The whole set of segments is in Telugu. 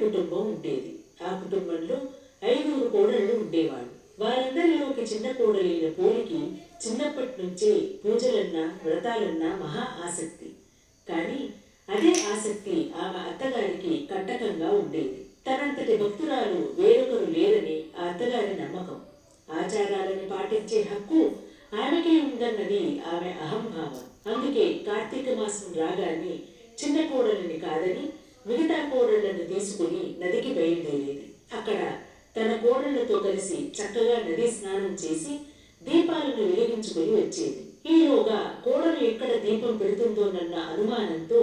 కుటుంబం ఉండేది. ఆ కుటుంబంలో ఐదుగురు కోడళ్ళు ఉండేవాడు వారందరిలో ఒక చిన్న కోడలైన పోలికి చిన్నప్పటి నుంచే పూజలన్నా వ్రతాలన్నా మహా ఆసక్తి. కానీ అదే ఆసక్తి ఆమె అత్తగారికి కట్టకంగా ఉండేది. తనంతటి భక్తురాలు వేరొకరు లేరని ఆ అత్తగారి నమ్మకం. ఆచారాలను పాటించే హక్కు ఆమెకే ఉందన్నది ఆమె అహంభావం. అందుకే కార్తీక మాసం రాగానే చిన్న కోడలిని కాదని మిగతా కోడళ్ళను తీసుకుని నదికి బయలుదేరేది. అక్కడ తన కోడళ్ళతో కలిసి చక్కగా నది స్నానం చేసి దీపాలను వెలిగించుకుని వచ్చేది. ఈలోగా కోడలు ఎక్కడ దీపం పెడుతుందోనన్న అనుమానంతో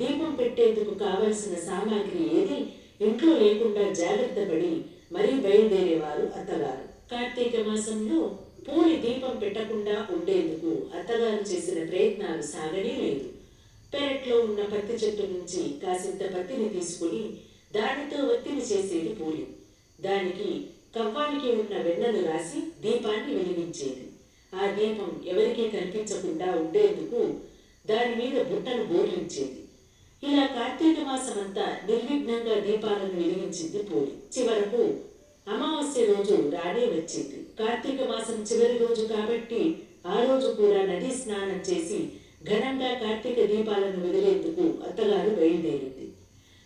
దీపం పెట్టేందుకు కావలసిన సామాగ్రి ఏది ఇంట్లో లేకుండా జాగ్రత్త పడి మరీ బయలుదేరేవారు అత్తగారు. కార్తీక మాసంలో పూరి దీపం పెట్టకుండా ఉండేందుకు అత్తగారు చేసిన ప్రయత్నాలు సాగనే లేదు పెరట్లో ఉన్న పత్తి చెట్టు నుంచి కాసింత పత్తిని తీసుకుని దానితో ఒత్తిడి చేసేది పూరి దానికి కవ్వానికి ఉన్న వెన్నను రాసి దీపాన్ని వెలిగించేది. ఆ దీపం ఎవరికీ కనిపించకుండా ఉండేందుకు దాని మీద బుట్టను బోర్లించేది. ఇలా కార్తీక మాసమంతా నిర్విఘ్నంగా దీపాలను వెలిగించింది పూలి. చివరకు అమావాస్య రోజు రానే వచ్చింది. కార్తీక మాసం చివరి రోజు కాబట్టి ఆ రోజు కూడా నదీ స్నానం చేసి ఘనంగా కార్తీక దీపాలను వదిలేందుకు అత్తగారు బయలుదేరింది.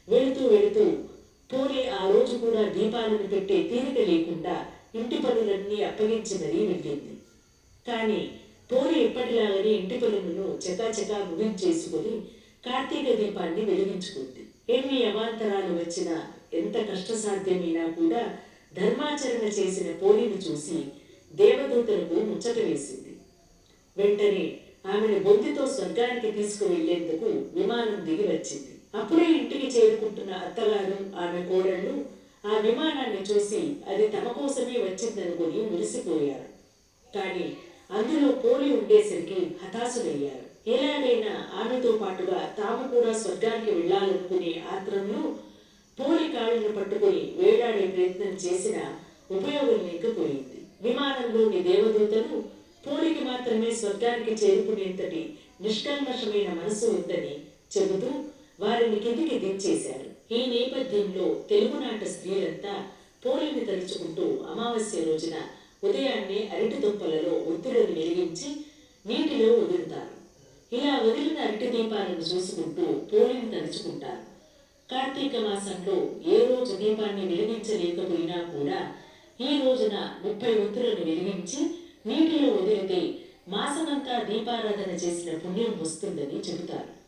వెళుతూ వెళుతూ పూరి ఆ రోజు కూడా దీపాలను పెట్టే తీరిక లేకుండా ఇంటి పనులన్నీ అప్పగించి మరీ వెళ్ళింది. కానీ పూరి ఎప్పటిలాగానే ఇంటి పనులను చకాచకా ముగించేసుకుని కార్తీక దీపాన్ని వెలిగించుకుంది. ఎన్ని అవాంతరాలు వచ్చినా ఎంత కష్టసాధ్యమైనా కూడా ధర్మాచరణ చేసిన పోలిని చూసి దేవదూతలకు ముచ్చట వేసింది. వెంటనే ఆమెను బొంతితో స్వర్గానికి తీసుకువెళ్ళేందుకు విమానం దిగి వచ్చింది. అప్పుడే ఇంటికి చేరుకుంటున్న అత్తగారు ఆమె కోడళ్ళు ఆ విమానాన్ని చూసి అది తమ కోసమే వచ్చిందనుకుని మురిసిపోయారు. కానీ అందులో పోలి ఉండేసరికి హతాశులయ్యారు. ఎలాగైనా ఆమెతో పాటుగా తాము కూడా స్వర్గానికి వెళ్ళాలనుకునే ఆత్రంలో పోలి కాళ్ళను పట్టుకుని వేడాడే ప్రయత్నం చేసిన ఉపయోగం లేకపోయింది. విమానంలోని దేవదూతలు మాత్రమే స్వర్గానికి చేరుకునేంతటి నిష్కల్మషమైన మనసు ఉందని చెబుతూ వారిని కిందికి దించేశారు. ఈ నేపథ్యంలో తెలుగునాట స్త్రీలంతా పోలిని తలుచుకుంటూ అమావాస్య రోజున ఉదయాన్నే అరటి దుంపలలో ఒత్తిడిని వెలిగించి నీటిలో వదులుతారు. ఇలా వదిలిన అరటి దీపాలను చూసుకుంటూ పోలిని తలుచుకుంటారు. కార్తీక మాసంలో ఏ రోజు దీపాన్ని వెలిగించలేకపోయినా కూడా ఈ రోజున ముప్పై ఒత్తులను వెలిగించి నీటిలో వదిలితే మాసమంతా దీపారాధన చేసిన పుణ్యం వస్తుందని చెబుతారు.